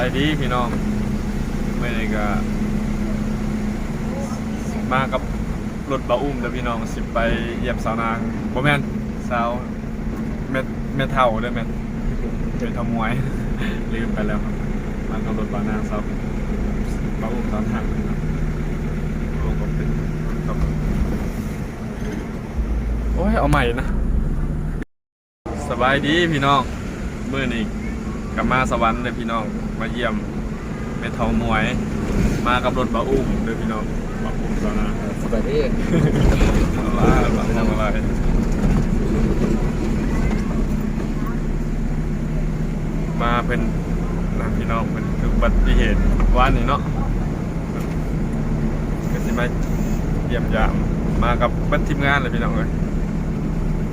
ายดีพี่น้องเมื่อนี้ก็มากับรถบาอุ้มเด้อพี่น้องสิไปเหยียบสาวนางบ่แม่นสาวแม่แม่เฒ่าเด้อแม่นเป็นทำมวยลืมไปแล้วครับมากับรถบานางสาวบาอุ้มตอนทางนะครับลงก็เป็นครับโอ้ยเอาใหม่นะสบายดีพี่น้องมื้อนี้กลับมาสวรรค์เลยพี่น้อง มาเยี่ยมเมทามวย มากับรถบาอุ้มเลยพี่น้องบาอุ้มสาวนาสบายดีอะไรบาทำอะไรมาเป็นนะพี่น้องเป็นคืออุบัติเหตุวานนี้เนาะก็สิมาเยี่ยมยามมากับเบัดทีมงานเลยพี่น้องเลย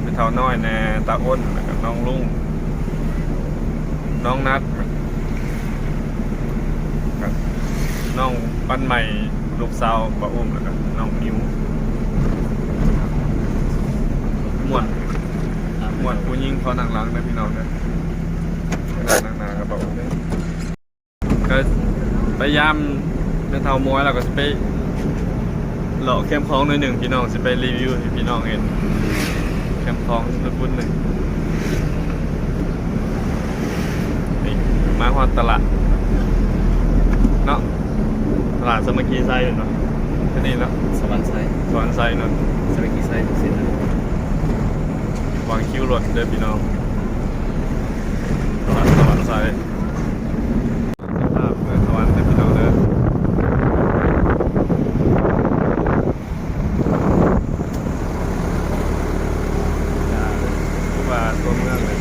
เป็นเท่าน้อยแน่ตาอ้นแล้วก็น้องลุงน้องนัดกับ น้องปั้นใหม่ลูกสาวปะอุ้มแล้วก็น้องมิวมวนมวนผู้ยิงเขานั่งหลังนะพี่น้องนะนั่งหน้ากับปะอุ้มเนี่ยก็พยายามเป็นเท่ามวยแล้วก็จะไปหล่อเข้มคล้องหน่อยหนึ่งพี่น้องจะไปรีวิวให้พี่น้องเห็นเข้มคล้องสุดบุญหนึ่งนี่มาฮอดตลาดเนาะ ลาดสามัคคีไซเนาะแค่นี้เนาะสวรรค์ไซสวนไซเนาะสวัสดีไซเสร็จแล้ววางคิวรถเด้อพี่น้องตลาดสวรรค์ไซภาพเมืองสวรรค์เด้อพี่น้องเด้อจ้าคือว่าตัวเมืองเลย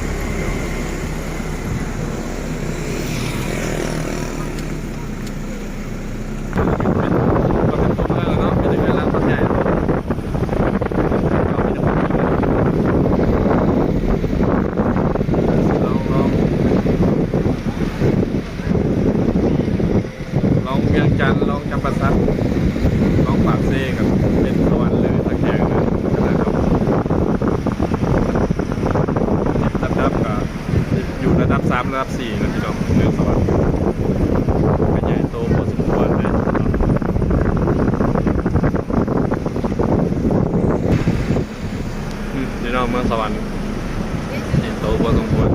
ก็เป็นตัวเมืองอะเนาะไม่ได้เป็นร้านคนใหญ่หรอกเราไม่ได้มาที่นี่ลองลองลองเวียงจันทร์ลองจำปาสักลองปากเซ่กับเป็นสวรรค์เลยตะแคงเลยนะครับระดับกับอยู่ระดับสามระดับสี่นะพี่น้องเมืองสวรรค์ก็ใหญ่โตพอสมควรเลย อืมนี่เนาะเมืองสวรรค์นี่โต พอสมควร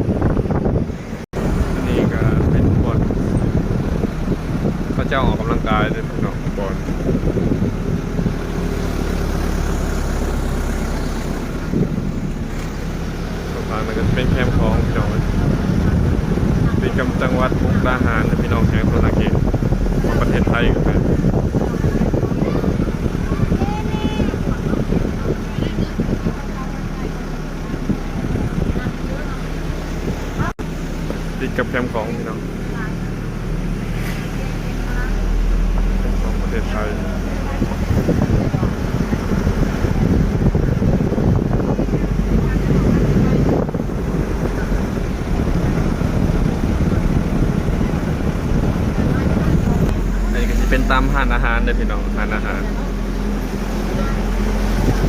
นี่ก็เป็นพวกเขาเจ้าออกกำลังกายเลยพี่น้องบอลสะพานมันก็จะเป็นแคมป์ของพี่น้องเลยเป็นกำจังหวัดมุกดาหารนะพี่น้องแห่งโซนาเกตของประเทศไทยก็เป็น ติดกับแคมของพี่น้องของประเทศไทยอันนี้ก็จะเป็นตามห้านอาหารเลยพี่น้องห้านอาหาร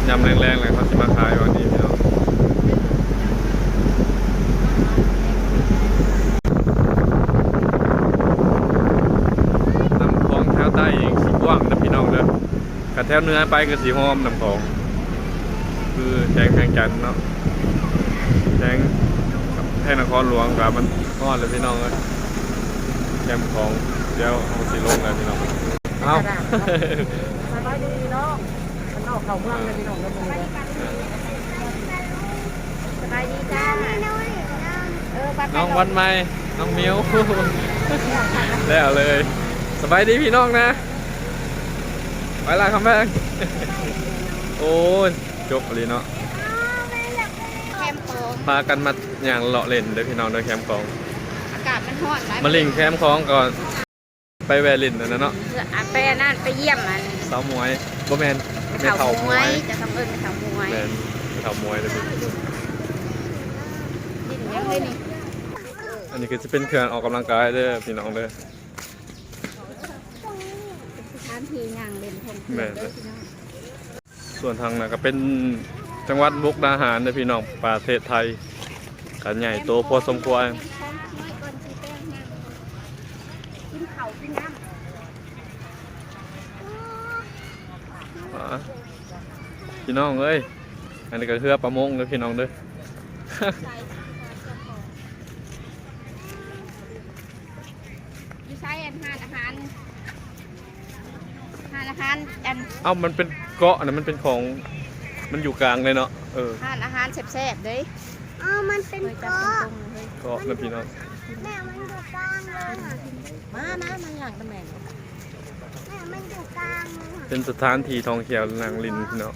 ยำแรงๆเลยเขาจะมาขายวันนี้พี่น้องน้ำคลองแถวใต้เองสีกว้างนะพี่น้องเด้อกระแถวเหนื้อไปก็สีหอมน้ำคลอง คือแจงแข่งจันทน์เนาะแจงแท่นครหลวงกับมันทอดเลยพี่น้องเลยแคมป์ของเดี๋ยวเอาสีลงเลยพี่น้องเอาสบายดีเนาะมันออกเข้าเมืองเลยพี่น้องแล้วมึงเลยสบายดีจ้าเออปัดไปน้องวันใหม่น้องมิวแล้วเลยสบายดีพี่น้องนะไป ละคำแพงโอ้ยจบเลยเนาะแคมป์โปงพากันมาอย่างเลาะเล่นเด้อพี่น้องเด้อแคมป์ของอากาศมันร้อนหลายมาลิงแคมป์ของก่อนไปแวลินนั่นนะเนาะอะไปอันนั่นไปเยี่ยมมันสาวมวยบ่แมนไปแม่เข่าเฒ่ามมววยยจะทำเอิญไปเข่ามวยแมนแม่เฒ่ามวยเลยพี่ดิ้นยังเลยนี่อันนี้คือจะเป็นเครื่องออกกำลังกายเด้อพี่น้องเด้อทานทีย่างเล่นทงแม่นส่วนทางนั้นก็เป็นจังหวัดมุกดาหารเด้อพี่น้องประเทศไทยกันใหญ่โตพอสมควรเขาขึ้นน้อ่าพี่น้องเอ้ยอันนี้ก็เรือประมงเด้อพี่น้องเด้อำอยู่ใช้อันหานอาหารหาน อาหารอันเอ้ามันเป็นเกาะนะมันเป็นของมันอยู่กลางเลยเนาะเออหานอาหารแซ่บๆเด้ยอ๋อมันเป็นเกาะเกาะนะพี่น้องแม่มันอยู่กลางเลยค่ะมานะมันอย่างตำแหน่งแม่มันอยู่กลางเลยค่ะเป็นสถานที่ท่องเที่ยวนางลินพี่น้อง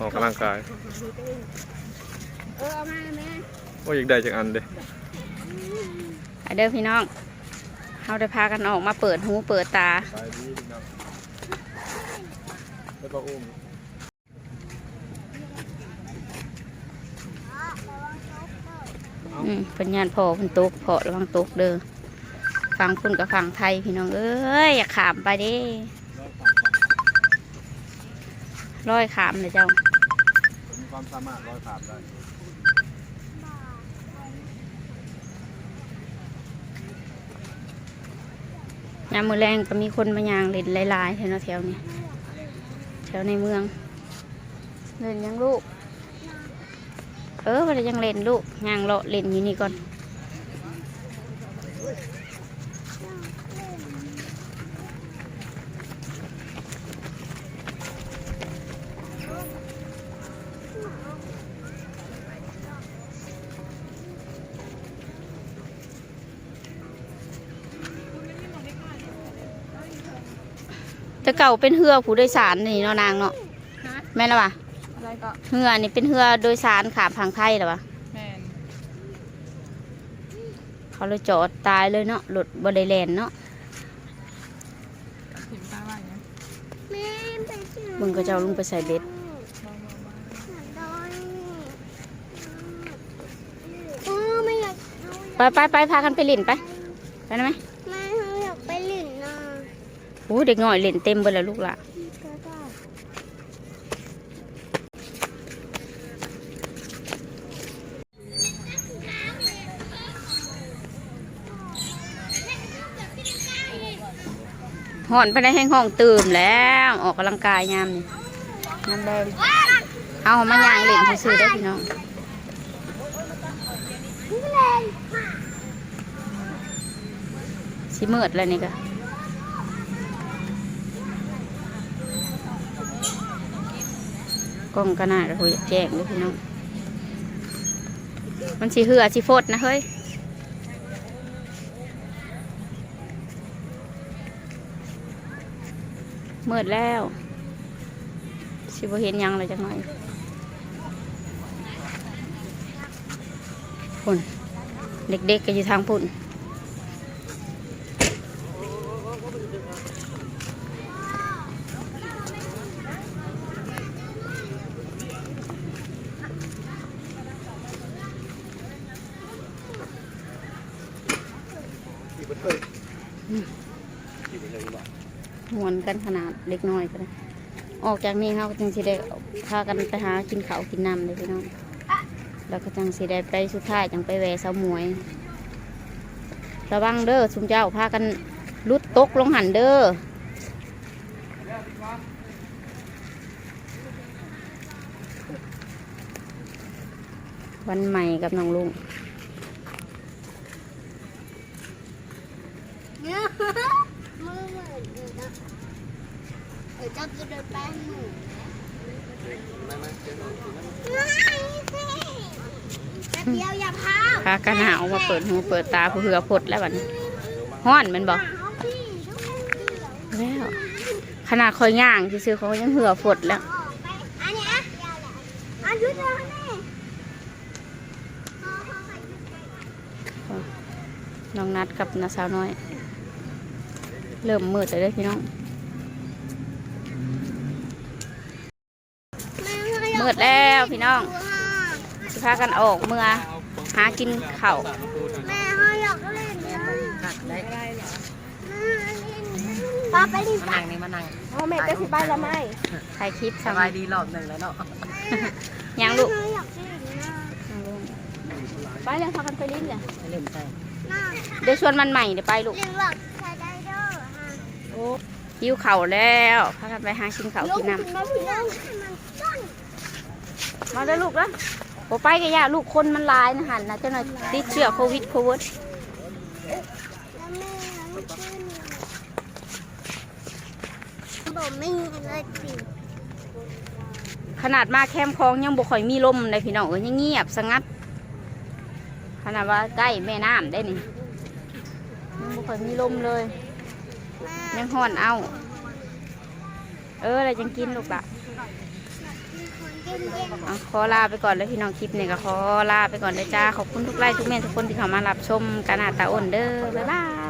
ออกกำลังกายเออเอามาแม่ว่าอยากได้จากอันเด้ไปเด้อพี่น้องเราได้พากันออกมาเปิดหูเปิดตาไปดีพี่น้อง แล้วก็อุ้มอืมเป็นยานพอเป็นตกพอระวังตกเด้อฟังคุณกับฟังไทยพี่น้องเอ้ยอย่าขามไปเดิร้อยขามเลยเจ้ามีความสามารถร้อยขาดได้ยามมือแรงก็มีคนมายางเล่นหลายๆแถวแถวนี้แถวในเมือง เล่นยังลูก เออวันยังเล่นลูกยางเลาะเล่นอยู่นี่ก่อน แต่เก่าเป็นเรือผู้โดยสารนี่เนาะนางเนาะแม่นแล้ววะอะไรก็เรือนี่เป็นเรือโดยสารขามพังไทยแล้ววะแม่นเขาเลยจอดตายเลยเนาะรถบริเลนเนาะถิ่นป้าว่าอย่างนี้มึงก็จะเอาลุงไปใส่เบ็ดไปไปไปพากันไปเล่นไปไปได้ไหม แม่เขาอยากไปหลินน่ะ โอ้เด็กน้อยเล่นเต็มเบดแล้วลูกละหอนไปในแห้งห้องตื่มแล้ว ออกกำลังกายยามนี่น้ำแดงเอามายางเล่นซื่อได้พี่น้องสิมืดแล้วนี่ก็ กล้องก็น่าจะคุยแจ้งเลยพี่น้อง มันสิเหือสิฟดนะเฮ้ยมืดแล้ว สิบเห็นยังเลยจักหน่อยพุ่น เด็กๆก็อยู่ทางพุ่น มวนกันขนาดเล็กน้อยก็ได้ออกจากนี้เขาก็จังสิได้พากันไปหากินเขากินน้ำเลยพี่น้องแล้วก็จังสิได้ไปสุดท้ายจังไปแหวเสาหมวย ระวังเด้อสุมเจ้าพากันลุดตกลงหันเด้อวันใหม่กับน้องลุง เนี่ย มือเหมือนอยู่นะเออเจ้าจะเดินไปหนูไม่สิแป๊บเดียวอย่าพาพากันหาวมาเปิดหูเปิดตาเพื่อพดแล้วบัดนี้ห้อนแมันบอกเอาพี่ทุกคนเดียวแล้วขนาดคอยย่างซื้อเขายังเหือฝดแล้ว ออกไปอันเนี้ยอันยุดเลยแม่น้องนัดกับนาสาวน้อย เริ่มมืดเลยเด้อพี่น้อง มืดแล้วพี่น้องสิพากันออกเมื่อหากินข้าวแม่เขาอยากเล่นนะได้ได้ป้าไปดิมานั่งนี่มานั่งพ่อแม่จะสิไปละไม่ถ่ายคลิปสสั่งบายดีรอบหนึ่งแล้วเนาะยังลูกเขาอยากเล่นนะไปเลยพากันไปลิ้นเลยเล่นใช่น่าเดี๋ยวชวนมันใหม่เดี๋ยวไปลูก หิวเข่าวแล้วพากันไปหากินข้าวลูกกินน้คุณมาพี่น้องมันต้นำมาได้อลูกแล้วโอไปกันยาลูกคนมันหลายนะหันนะเจ้าหน่อยติดเชื้อโควิดโควิดแล้วแม่ไม่ขึ้นบอกไม่มีอะไรสิขนาดมาแคมป์คลองยังบ่ค่อยมีลมเลยพี่น้องเอ้ยยังเงียบสงัด ขนาดว่าใกล้แม่น้ำได้นี่ยังบ่ค่อยมีลมเลยแม่ ยังห่อนเอา เอออะไรจังกินลูกละมีคนเย็นเย็นอะขอลาไปก่อนเลยพี่น้องคลิปนี้ก็ขอลาไปก่อนเลยจ้า ขอบคุณทุกไลค์ทุกเมนทุกคนที่เข้ามารับชมกันหนาตาอ้นเด้อบ๊ายบาย